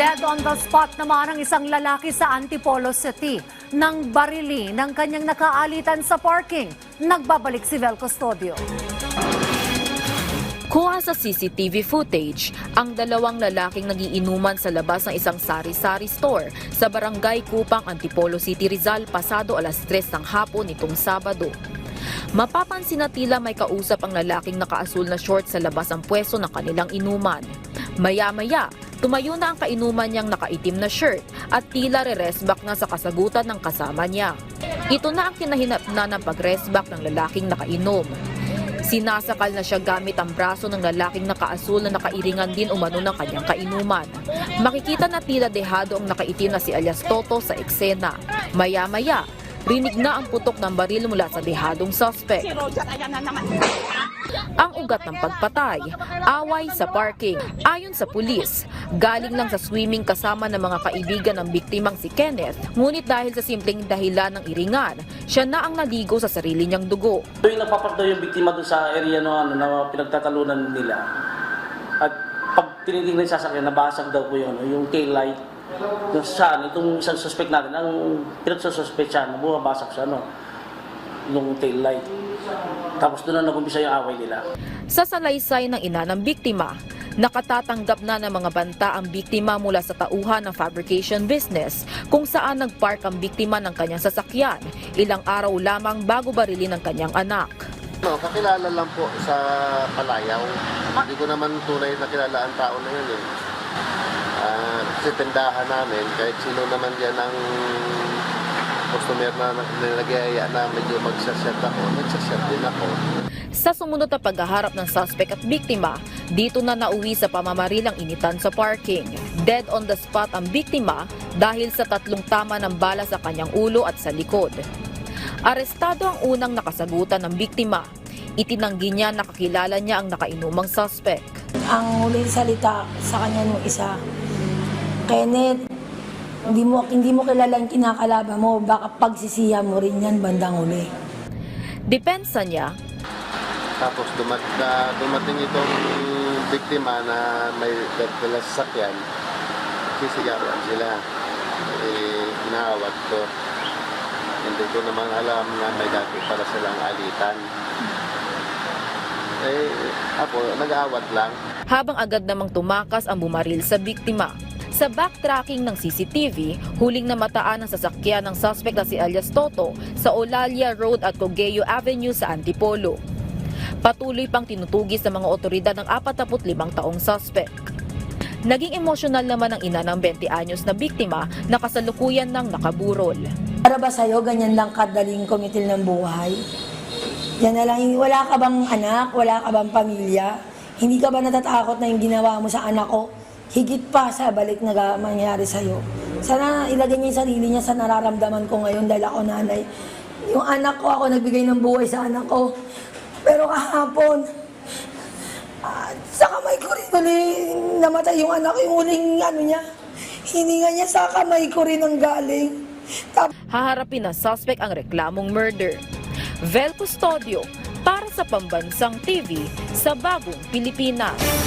Dead on the spot naman ang isang lalaki sa Antipolo City nang barili ng kanyang nakaalitan sa parking. Nagbabalik si Vel Custodio. Kuha sa CCTV footage ang dalawang lalaking nagiinuman sa labas ng isang sari-sari store sa barangay Kupang, Antipolo City, Rizal pasado alas 3 ng hapon nitong Sabado. Mapapansin na tila may kausap ang lalaking nakaasul na short sa labas ng pwesto ng kanilang inuman. Maya-maya, tumayo na ang kainuman niyang nakaitim na shirt at tila re-restback na sa kasagutan ng kasama niya. Ito na ang kinahinap na ng pag-restback ng lalaking nakainom. Sinasakal na siya gamit ang braso ng lalaking nakaasul na nakairingan din umano ng kanyang kainuman. Makikita na tila dehado ang nakaitim na si alias Toto sa eksena. Maya-maya, rinig na ang putok ng baril mula sa dehadong suspect. Ang ugat ng pagpatay, away sa parking. Ayon sa pulis, galing lang sa swimming kasama ng mga kaibigan ng biktimang si Kenneth, ngunit dahil sa simpleng dahilan ng iringan, siya na ang naligo sa sarili niyang dugo. Yung nagpapark yung biktima doon sa area no, ano, na pinagtatalunan nila. At pag tinitingnan yung sasakyan, nabasag daw po yun, yung tail light. Yung saan, itong isang suspect natin, ang pinagsususpect siya, na bumabasag siya, no, yung tail light. Tapos doon na nag-umpisa yung away nila. Sa salaysay ng ina ng biktima, nakatatanggap na ng mga banta ang biktima mula sa tauhan ng fabrication business kung saan nagpark ang biktima ng kanyang sasakyan ilang araw lamang bago barilin ng kanyang anak. No, kakilala lang po sa Palayaw. Hindi ko naman tunay na kilala ang tao na yun eh. Ah, kasi tindahan namin, kahit sino naman yan ang customer na nilagayaya na medyo magsashat ako, nagsashat din ako. Sa sumunod na paghaharap ng suspect at biktima, dito na nauwi sa pamamarilang initan sa parking. Dead on the spot ang biktima dahil sa tatlong tama ng bala sa kanyang ulo at sa likod. Arestado ang unang nakasagutan ng biktima. Itinanggi niya na kakilala niya ang nakainumang suspect. ang huling salita sa kanya nung isa, Kenneth, hindi mo, hindi mo kilala yung kinakalaban mo, baka pagsisiya mo rin yan bandang huli. Depensa niya, Tapos dumat, na, dumating itong biktima na may dala sa sakyan, sisigawan sila. Eh, inaawat ko. Hindi ko naman alam na may dati pala silang alitan. Eh, ako, nag-aawat lang. habang agad namang tumakas ang bumaril sa biktima. Sa backtracking ng CCTV, huling namataan ang sasakyan ng suspect na si alias Toto sa Olalia Road at Cogeo Avenue sa Antipolo. Patuloy pang tinutugis ng mga otoridad ng 45 taong suspect. Naging emosyonal naman ang ina ng 20 anyos na biktima na kasalukuyan ng nakaburol. Para ba sa'yo, ganyan lang kadaling kumitil ng buhay? Yan na lang, wala ka bang anak, wala ka bang pamilya? Hindi ka ba natatakot na yung ginawa mo sa anak ko? Higit pa sa balik na mangyayari sa'yo. Sana ilagay niya yung sarili niya sa nararamdaman ko ngayon dahil ako nanay. Yung anak ko, ako nagbigay ng buhay sa anak ko. Pero kahapon, ah, sa kamay ko rin uli, namatay yung anak ko, yung huling ano niya. Hininga niya sa kamay ko rin ang galing. Tapos Haharapin ng suspect ang reklamong murder. Vel Custodio para sa Pambansang TV sa Bagong Pilipinas.